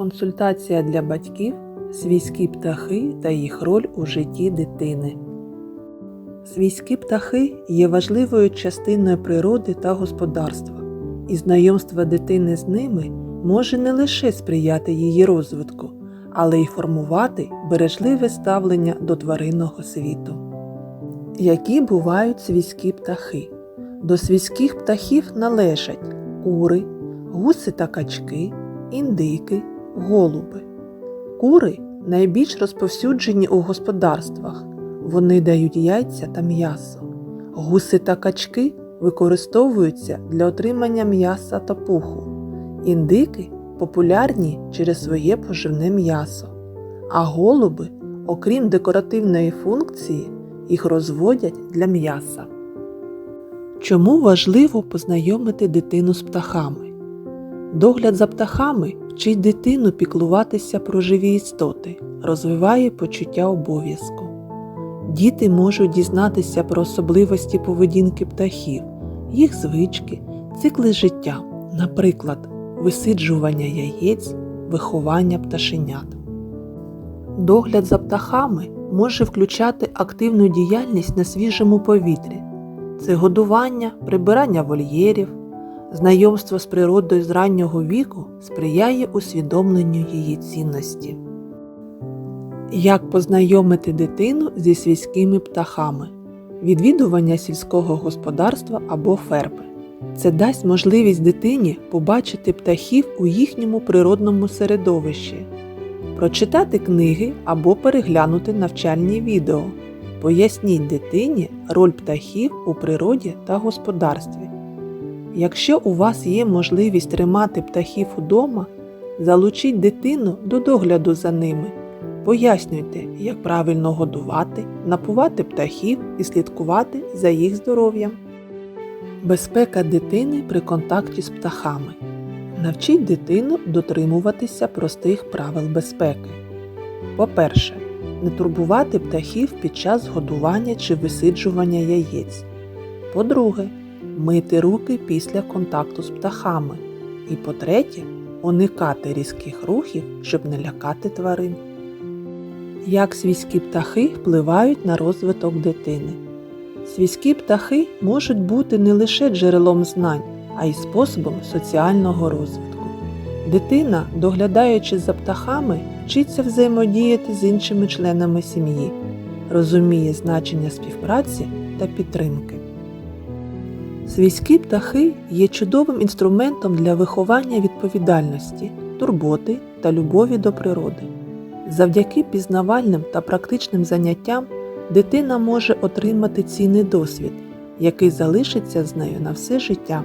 Консультація для батьків, свійські птахи та їх роль у житті дитини. Свійські птахи є важливою частиною природи та господарства, і знайомство дитини з ними може не лише сприяти її розвитку, але й формувати бережливе ставлення до тваринного світу. Які бувають свійські птахи? До свійських птахів належать кури, гуси та качки, індики, голуби. Кури найбільш розповсюджені у господарствах. Вони дають яйця та м'ясо. Гуси та качки використовуються для отримання м'яса та пуху. Індики популярні через своє поживне м'ясо. А голуби, окрім декоративної функції, їх розводять для м'яса. Чому важливо познайомити дитину з птахами? Догляд за птахами вчить дитину піклуватися про живі істоти, розвиває почуття обов'язку. Діти можуть дізнатися про особливості поведінки птахів, їх звички, цикли життя, наприклад, висиджування яєць, виховання пташенят. Догляд за птахами може включати активну діяльність на свіжому повітрі. Це годування, прибирання вольєрів, знайомство з природою з раннього віку сприяє усвідомленню її цінності. Як познайомити дитину зі свійськими птахами? Відвідування сільського господарства або ферми. Це дасть можливість дитині побачити птахів у їхньому природному середовищі, прочитати книги або переглянути навчальні відео. Поясніть дитині роль птахів у природі та господарстві. Якщо у вас є можливість тримати птахів удома, залучіть дитину до догляду за ними. Пояснюйте, як правильно годувати, напувати птахів і слідкувати за їх здоров'ям. Безпека дитини при контакті з птахами. Навчіть дитину дотримуватися простих правил безпеки. По-перше, не турбувати птахів під час годування чи висиджування яєць. По-друге, мити руки після контакту з птахами. І по-третє, уникати різких рухів, щоб не лякати тварин. Як свійські птахи впливають на розвиток дитини? Свійські птахи можуть бути не лише джерелом знань, а й способом соціального розвитку. Дитина, доглядаючи за птахами, вчиться взаємодіяти з іншими членами сім'ї, розуміє значення співпраці та підтримки. Свійські птахи є чудовим інструментом для виховання відповідальності, турботи та любові до природи. Завдяки пізнавальним та практичним заняттям дитина може отримати цінний досвід, який залишиться з нею на все життя.